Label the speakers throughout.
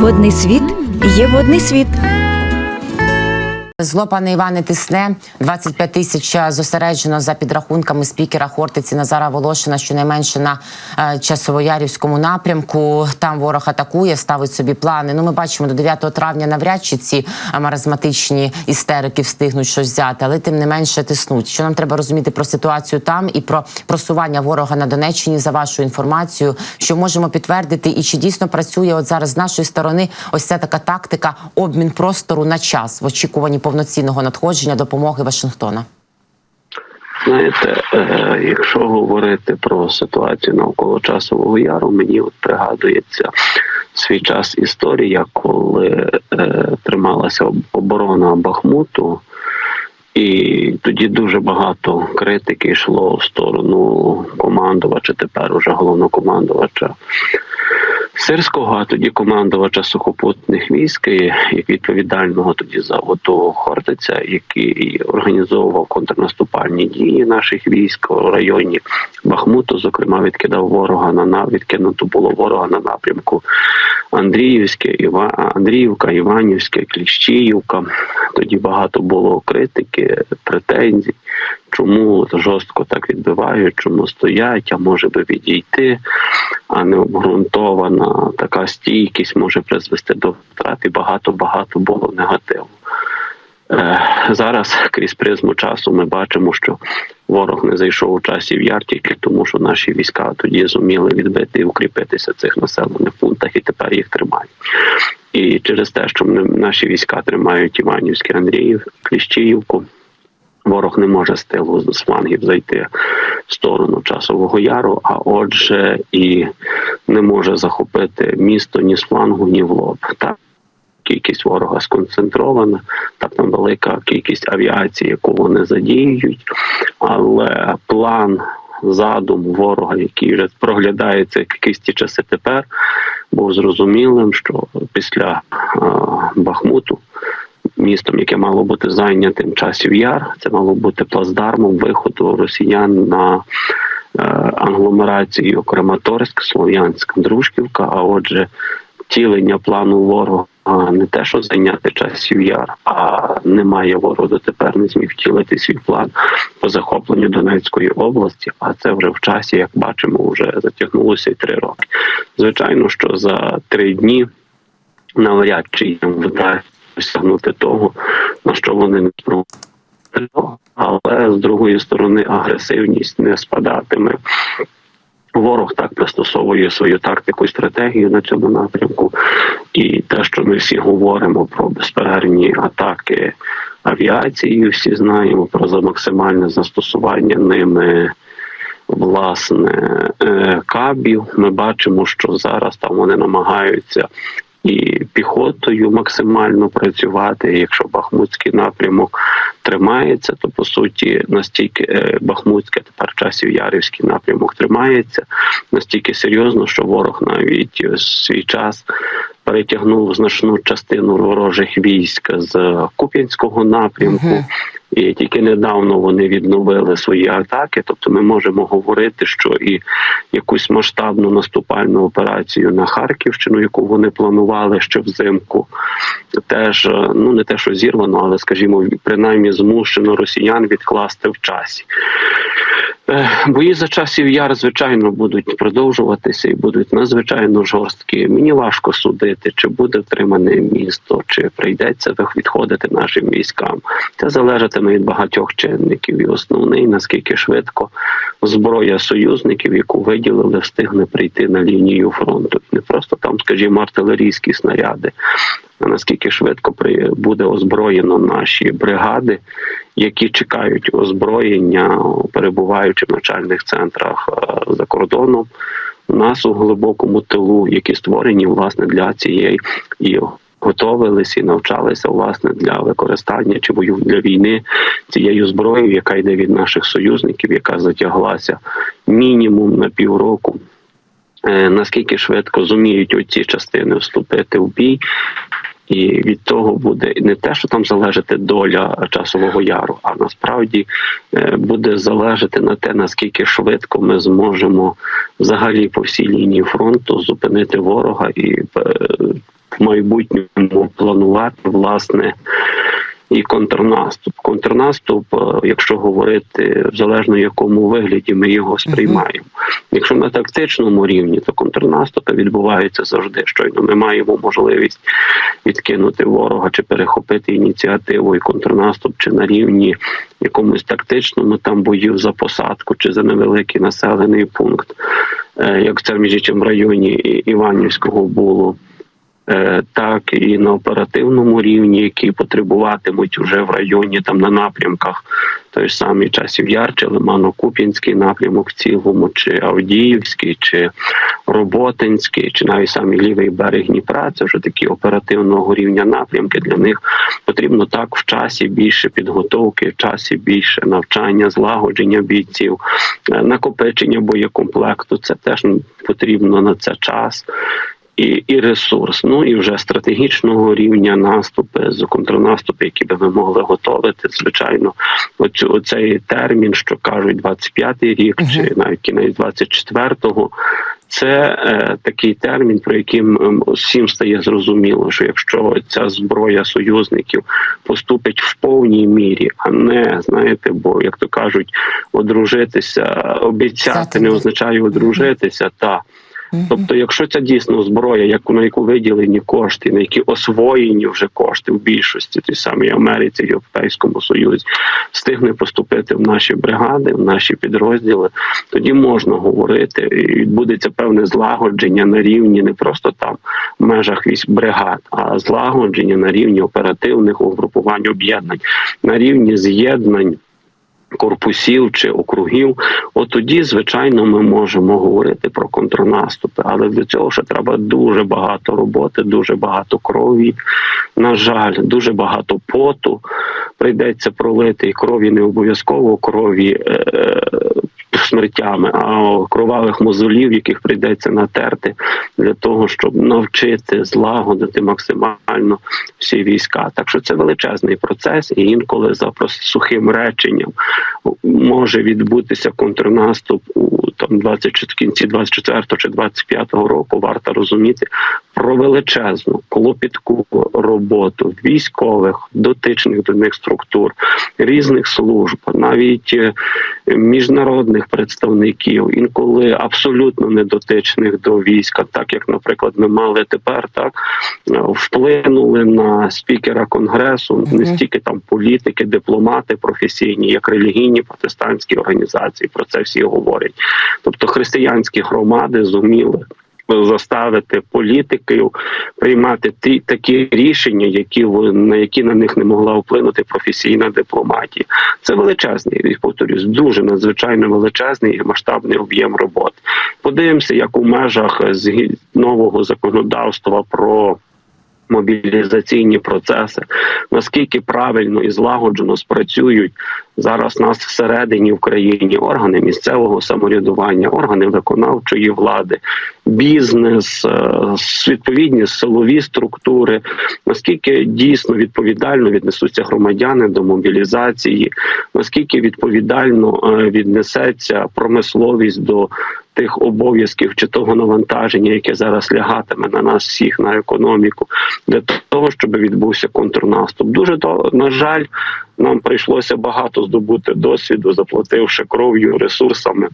Speaker 1: Водний світ є водний світ.
Speaker 2: Зло пане Іване тисне 25 тисяч зосереджено за підрахунками спікера Хортиці Назара Волошина, щонайменше на е, часовоярівському напрямку. Там ворог атакує, ставить собі плани. Ну, ми бачимо до 9 травня навряд чи ці е, маразматичні істерики встигнуть щось взяти, але тим не менше тиснуть. Що нам треба розуміти про ситуацію там і про просування ворога на Донеччині за вашою інформацією, що можемо підтвердити, і чи дійсно працює от зараз з нашої сторони ось ця така тактика обмін простору на час в очікуванні повноцінного надходження допомоги Вашингтона.
Speaker 3: Знаєте, е, якщо говорити про ситуацію навколо часового яру, мені от пригадується свій час історія, коли е, трималася оборона Бахмуту, і тоді дуже багато критики йшло в сторону командувача, тепер уже головнокомандувача Сирського, а тоді командувача сухопутних військ, як відповідального тоді за ОТО Хортиця, який організовував контрнаступальні дії наших військ у районі Бахмуту, зокрема, відкидав ворога на на відкинуто було ворога на напрямку Андріївське, Іва Андріївка, Іванівське, Кліщіївка. Тоді багато було критики, претензій. Чому жорстко так відбивають, чому стоять, а може би відійти, а не обґрунтована така стійкість може призвести до втрат і багато-багато було негативу. Е, Зараз крізь призму часу ми бачимо, що ворог не зайшов у часі в яр тільки тому, що наші війська тоді зуміли відбити і укріпитися в цих населених пунктах і тепер їх тримають. І через те, що наші війська тримають Іванівське, Андріїв, Кліщіївку, ворог не може з тилу з флангів зайти в сторону часового яру, а отже, і не може захопити місто ні з флангу, ні в лоб. Так кількість ворога сконцентрована, так там велика кількість авіації, яку вони задіюють, але план. Задум ворога, який вже проглядається якісь ті часи тепер, був зрозумілим, що після е, Бахмуту містом, яке мало бути зайнятим часів яр, це мало бути плацдармом виходу росіян на е, англомерацію Краматорськ, Слов'янськ, Дружківка. А отже, втілення плану ворога не те, що зайняти часів яр, а немає ворогу тепер не зміг втілити свій план по захопленню Донецької області. А це вже в часі, як бачимо, вже затягнулося й три роки. Звичайно, що за три дні навряд чи їм вдасться досягнути того, на що вони не спробували. Але з другої сторони агресивність не спадатиме. Ворог так пристосовує свою тактику і стратегію на цьому напрямку, і те, що ми всі говоримо про безперервні атаки авіації, всі знаємо про максимальне застосування ними власне е, кабів. Ми бачимо, що зараз там вони намагаються і піхотою максимально працювати. Якщо Бахмутський напрямок тримається, то по суті настільки е, Бахмутське тепер часів Ярівський напрямок тримається настільки серйозно, що ворог навіть в свій час. Перетягнув значну частину ворожих військ з Куп'янського напрямку, і тільки недавно вони відновили свої атаки. Тобто, ми можемо говорити, що і якусь масштабну наступальну операцію на Харківщину, яку вони планували ще взимку, теж е, ну не те, що зірвано, але скажімо, принаймні змушено росіян відкласти в часі. Е, Бої за часів яр, звичайно, будуть продовжуватися і будуть надзвичайно жорсткі. Мені важко судити, чи буде втримане місто, чи прийдеться відходити нашим військам. Це залежатиме від багатьох чинників. І основний наскільки швидко зброя союзників, яку виділили, встигне прийти на лінію фронту. Не просто там, скажімо, артилерійські снаряди. А наскільки швидко буде озброєно наші бригади, які чекають озброєння, перебуваючи в навчальних центрах е, за кордоном, у нас у глибокому тилу, які створені власне для цієї і готовилися і навчалися власне для використання чи бою для війни цією зброєю, яка йде від наших союзників, яка затяглася мінімум на півроку. Е, Наскільки швидко зуміють оці частини вступити в бій, і від того буде не те, що там залежати доля часового яру, а насправді е, буде залежати на те, наскільки швидко ми зможемо взагалі по всій лінії фронту зупинити ворога і е, в майбутньому планувати власне. І контрнаступ. Контрнаступ, е, якщо говорити в залежно якому вигляді ми його сприймаємо. Якщо на тактичному рівні, то контрнаступи відбуваються завжди. Щойно ми маємо можливість відкинути ворога чи перехопити ініціативу і контрнаступ, чи на рівні якомусь тактичному там боїв за посадку, чи за невеликий населений пункт, е, як це між іншим в районі Іванівського було. Е, так і на оперативному рівні, які потребуватимуть вже в районі там на напрямках той самий часів Яр, чи Лимано-Куп'янський напрямок в цілому, чи Авдіївський, чи Роботинський, чи навіть самий лівий берег Дніпра. Це вже такі оперативного рівня напрямки. Для них потрібно так в часі більше підготовки, в часі більше навчання, злагодження бійців, е, накопичення боєкомплекту. Це теж потрібно на це час і, і ресурс. Ну і вже стратегічного рівня наступи з контрнаступи, які би ми могли готувати. Звичайно, оцю оцей термін, що кажуть, 25-й рік, чи навіть кінець 24-го, це е, такий термін, про який м, всім стає зрозуміло, що якщо ця зброя союзників поступить в повній мірі, а не знаєте, бо як то кажуть, одружитися, обіцяти не означає одружитися, та Тобто, якщо це дійсно зброя, яку на яку виділені кошти, на які освоєні вже кошти в більшості, тій самій Америці і Європейському Союзі, встигне поступити в наші бригади, в наші підрозділи, тоді можна говорити, і відбудеться певне злагодження на рівні не просто там в межах військ бригад, а злагодження на рівні оперативних угрупувань об'єднань, на рівні з'єднань корпусів чи округів, от тоді, звичайно, ми можемо говорити про контрнаступи. Але для цього ще треба дуже багато роботи, дуже багато крові. На жаль, дуже багато поту прийдеться пролити і крові не обов'язково крові. Е- Смертями, а кровавих мозолів, яких прийдеться натерти для того, щоб навчити злагодити максимально всі війська. Так що це величезний процес, і інколи за сухим реченням може відбутися контрнаступ у там 24, кінці 24 чи 25 року. Варто розуміти про величезну клопітку роботу військових, дотичних до них структур, різних служб, навіть е, міжнародних представників, інколи абсолютно недотичних до війська, так як, наприклад, ми мали тепер, так вплинули на спікера конгресу не стільки там політики, дипломати професійні, як релігійні протестантські організації. Про це всі говорять. Тобто християнські громади зуміли заставити політиків приймати ті такі рішення, які на які на них не могла вплинути професійна дипломатія. Це величезний повторюсь, дуже надзвичайно величезний і масштабний об'єм роботи. Подивимося, як у межах нового законодавства про мобілізаційні процеси, наскільки правильно і злагоджено спрацюють зараз нас всередині в органи місцевого самоврядування, органи виконавчої влади, бізнес, е, відповідні силові структури, наскільки дійсно відповідально віднесуться громадяни до мобілізації, наскільки відповідально е, віднесеться промисловість до тих обов'язків чи того навантаження, яке зараз лягатиме на нас всіх на економіку, для того, щоб відбувся контрнаступ. Дуже до на жаль, нам прийшлося багато здобути досвіду, заплативши кров'ю, ресурсами.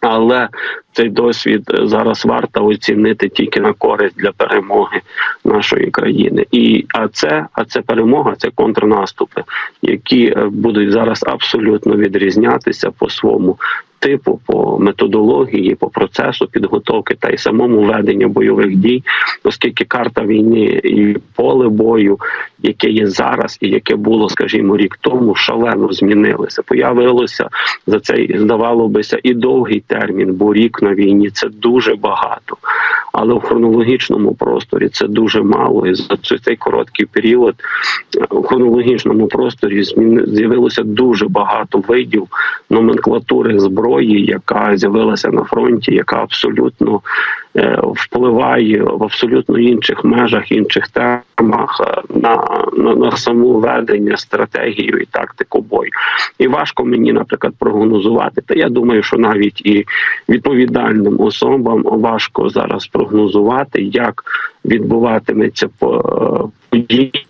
Speaker 3: Але цей досвід е, зараз варто оцінити тільки на користь для перемоги нашої країни. І а це, а це перемога, це контрнаступи, які е, будуть зараз абсолютно відрізнятися по своєму типу, по методології, по процесу підготовки та й самому веденню бойових дій, оскільки карта війни і поле бою, яке є зараз, і яке було, скажімо, рік тому, шалено змінилося. Появилося за цей, здавало бися, і довгий термін, бо рік на війні це дуже багато. Але в хронологічному просторі це дуже мало. І за цей- короткий період е, в хронологічному просторі з'явилося дуже багато видів номенклатури зброї, яка з'явилася на фронті, яка абсолютно е, впливає в абсолютно інших межах, інших темах е, на, на, на саму ведення, стратегію і тактику бою. І важко мені, наприклад, прогнозувати. Та я думаю, що навіть і відповідальним особам важко зараз прогнозувати, як відбуватиметься по- події.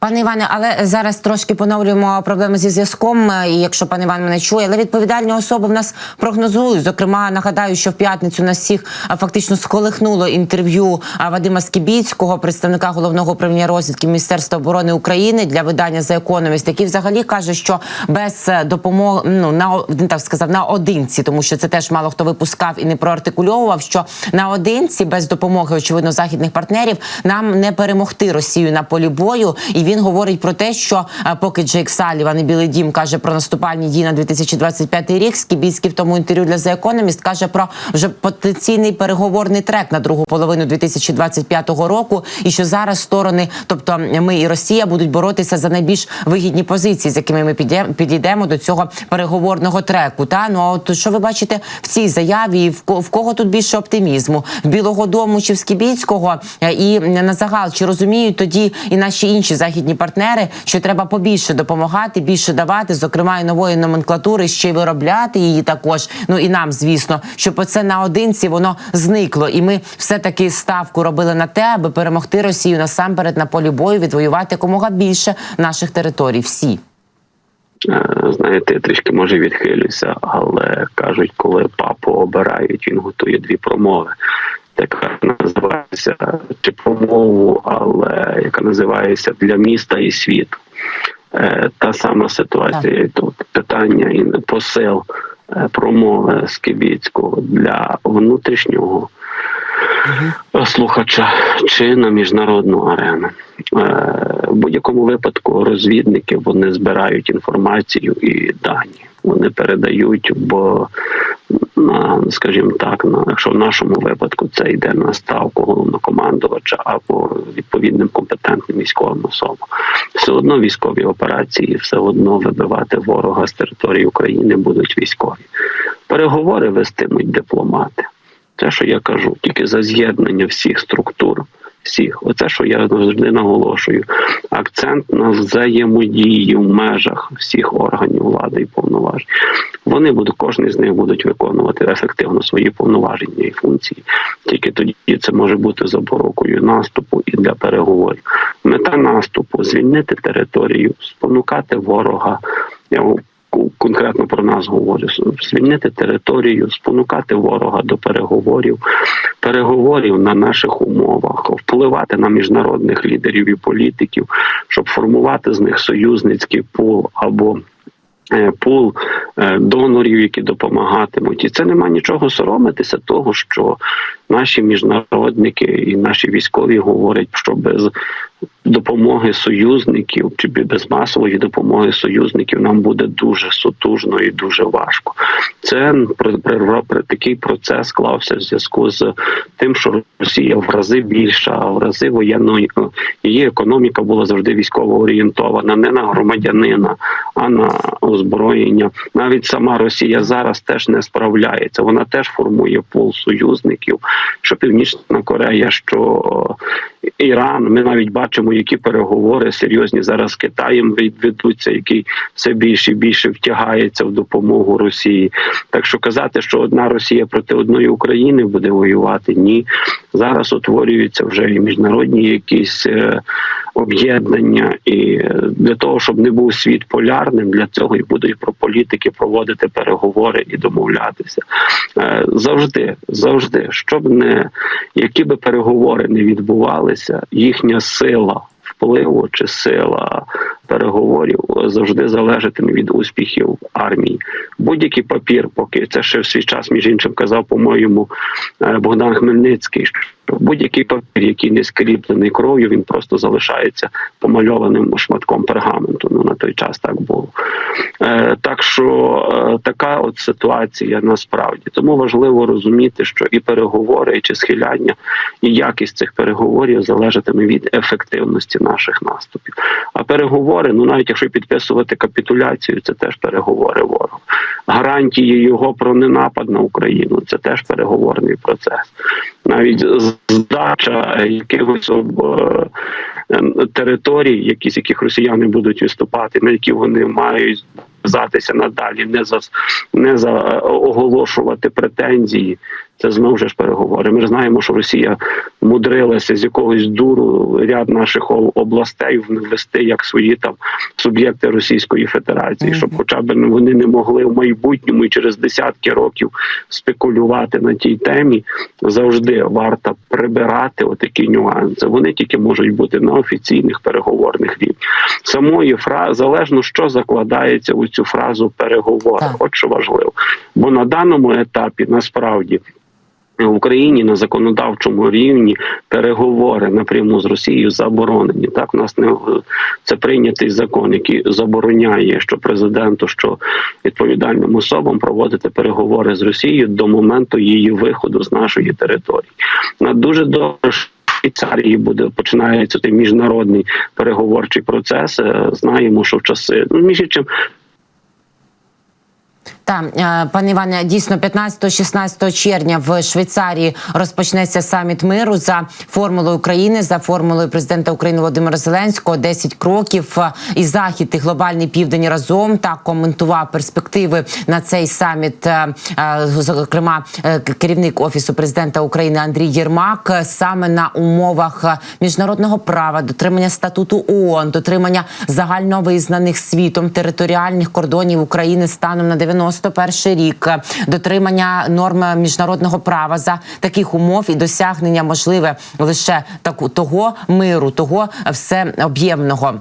Speaker 2: Пане Іване, але зараз трошки поновлюємо проблеми зі зв'язком. е, І якщо пан Іван мене чує, але відповідальні особи в нас прогнозують. Зокрема, нагадаю, що в п'ятницю нас всіх фактично сколихнуло інтерв'ю Вадима Скібіцького, представника головного управління розвідки Міністерства оборони України для видання за економіст, який взагалі каже, що без е, допомоги ну на так сказав наодинці, тому що це теж мало хто випускав і не проартикульовував, що наодинці без допомоги, очевидно, західних партнерів нам не перемогти Росію на полі бою. І він говорить про те, що е, поки Джейк Саліван і Білий Дім каже про наступальні дії на 2025 рік, Скібіцький в тому інтерв'ю для The Economist каже про вже потенційний переговорний трек на другу половину 2025 року, і що зараз сторони, тобто ми і Росія, будуть боротися за найбільш вигідні позиції, з якими ми підійдемо до цього переговорного треку. Та ну а от що ви бачите в цій заяві? і В ко- кого тут більше оптимізму? В Білого Дому чи в Скібіцького? Е, І на загал чи розуміють тоді і наші інші західні партнери, що треба побільше допомагати, більше давати, зокрема і нової номенклатури, ще й виробляти її також. Ну і нам, звісно, щоб оце наодинці воно зникло, і ми все таки ставку робили на те, аби перемогти Росію насамперед на полі бою, відвоювати якомога більше наших територій. Всі.
Speaker 3: Е, Знаєте, я трішки може відхилюся, але кажуть, коли папу обирають, він готує дві промови. Така називається чи промову, але яка називається для міста і світу. Е, Та сама ситуація тут питання і посил е, промови Скибіцького для внутрішнього слухача чи на міжнародну арену. Е, В будь-якому випадку розвідники вони збирають інформацію і дані. Вони передають, бо скажімо так, на якщо в нашому випадку це йде на ставку головнокомандувача або відповідним компетентним військовим особам. Все одно військові операції, все одно вибивати ворога з території України будуть військові. Переговори вестимуть дипломати. Те, що я кажу, тільки за з'єднання всіх структур, всіх, оце, що я завжди наголошую, акцент на взаємодії в межах всіх органів влади і повноважень. Вони будуть, кожен з них будуть виконувати ефективно свої повноваження і функції. Тільки тоді це може бути запорукою наступу і для переговорів. Мета наступу звільнити територію, спонукати ворога. Я конкретно про нас говорю, звільнити територію, спонукати ворога до переговорів, переговорів на наших умовах, впливати на міжнародних лідерів і політиків, щоб формувати з них союзницький пул або е, пул е, донорів, які допомагатимуть, і це нема нічого соромитися, того що наші міжнародники і наші військові говорять, що без допомоги союзників чи без масової допомоги союзників нам буде дуже сутужно і дуже важко. Це такий процес склався в зв'язку з тим, що Росія в рази більша, а в рази воєнної її економіка була завжди військово орієнтована, не на громадянина, а на озброєння. Навіть сама Росія зараз теж не справляється. Вона теж формує пул союзників, що Північна Корея, що Іран. Ми навіть бачимо, які переговори серйозні зараз з Китаєм ведуться, який все більше і більше втягається в допомогу Росії. Так що казати, що одна Росія проти одної України буде воювати, ні. Зараз утворюються вже і міжнародні якісь е, об'єднання, і е, для того, щоб не був світ полярним, для цього і будуть про політики проводити переговори і домовлятися. Е, завжди, завжди, щоб які би переговори не відбувалися, їхня сила впливу чи сила переговорів завжди залежатиме від успіхів армії. Будь-який папір, поки це ще в свій час, між іншим казав, по-моєму, е, Богдан Хмельницький. Будь-який папір, який не скріплений кров'ю, він просто залишається помальованим шматком пергаменту. Ну на той час так було. Е, так що е, така от ситуація насправді тому важливо розуміти, що і переговори, і чи схиляння, і якість цих переговорів залежатиме від ефективності наших наступів. А переговори, ну навіть якщо підписувати капітуляцію, це теж переговори ворогу. Гарантії його про ненапад на Україну. Це теж переговорний процес. Навіть здача якихось е, територій, які з яких росіяни будуть виступати, на які вони мають взятися надалі, не за не за е, оголошувати претензії. Це знову ж переговори. Ми знаємо, що Росія мудрилася з якогось дуру ряд наших областей ввести як свої там суб'єкти Російської Федерації, щоб хоча б вони не могли в майбутньому і через десятки років спекулювати на тій темі. Завжди варто прибирати отакі нюанси. Вони тільки можуть бути на офіційних переговорних рівнях. Самої фрази залежно, що закладається у цю фразу переговори. От що важливо, бо на даному етапі насправді. В Україні на законодавчому рівні переговори напряму з Росією заборонені. Так, у нас не це прийнятий закон, який забороняє що президенту, що відповідальним особам проводити переговори з Росією до моменту її виходу з нашої території. На дуже добре. Швейцарії буде починається той міжнародний переговорчий процес. Е, Знаємо, що в часи ну між іншим
Speaker 2: Та е, пане Іване, дійсно 15-16 червня в Швейцарії розпочнеться саміт миру за формулою України, за формулою президента України Володимира Зеленського. 10 кроків е, і захід і глобальний південь разом так коментував перспективи на цей саміт. е, Зокрема, керівник офісу президента України Андрій Єрмак саме на умовах міжнародного права, дотримання статуту ООН, дотримання загальновизнаних світом територіальних кордонів України станом на 91 рік, дотримання норм міжнародного права за таких умов і досягнення можливе лише таку того миру, того всеоб'ємного.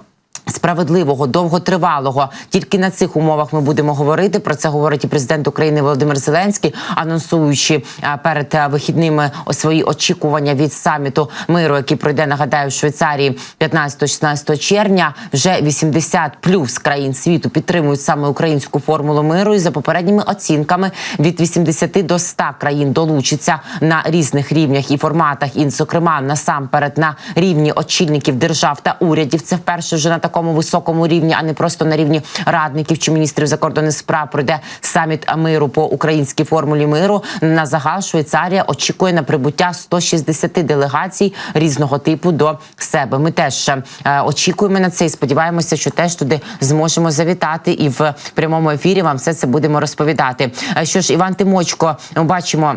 Speaker 2: Справедливого, довготривалого тільки на цих умовах ми будемо говорити. Про це говорить і президент України Володимир Зеленський, анонсуючи е, перед е, вихідними свої очікування від саміту миру, який пройде, нагадаю, в Швейцарії 15-16 червня. Вже 80 плюс країн світу підтримують саме українську формулу миру. І за попередніми оцінками від 80 до 100 країн долучиться на різних рівнях і форматах, і зокрема насамперед на рівні очільників держав та урядів. Це вперше вже на такому високому рівні, а не просто на рівні радників чи міністрів закордонних справ. Пройде саміт миру по українській формулі миру. На загал Швейцарія очікує на прибуття 160 делегацій різного типу до себе. Ми теж е, очікуємо на це і сподіваємося, що теж туди зможемо завітати і в прямому ефірі вам все це будемо розповідати. Е, Що ж, Іван Тимочко, бачимо.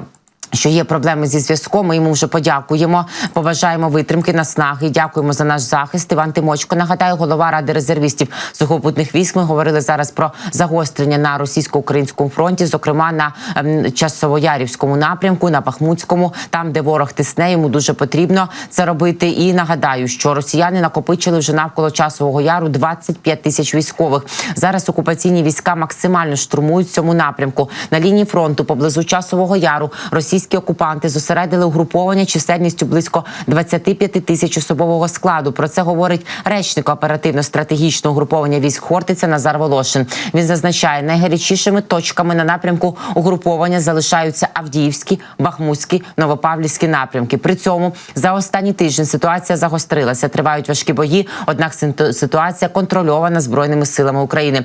Speaker 2: Що є проблеми зі зв'язком, ми йому вже подякуємо. Побажаємо витримки, наснаги. Дякуємо за наш захист. Іван Тимочко, нагадаю, голова ради резервістів сухопутних військ. Ми говорили зараз про загострення на російсько-українському фронті, зокрема на ем, часово-ярівському напрямку, на Бахмутському, там де ворог тисне. Йому дуже потрібно це робити. І нагадаю, що росіяни накопичили вже навколо часового яру 25 тисяч військових. Зараз окупаційні війська максимально штурмують цьому напрямку. На лінії фронту поблизу часового яру російські окупанти зосередили угруповання чисельністю близько 25 тисяч особового складу. Про це говорить речник оперативно-стратегічного угруповання військ Хортиця Назар Волошин. Він зазначає, найгарячішими точками на напрямку угруповання залишаються Авдіївські, Бахмутські, Новопавлівські напрямки. При цьому за останній тиждень ситуація загострилася. Тривають важкі бої. Однак ситуація контрольована збройними силами України.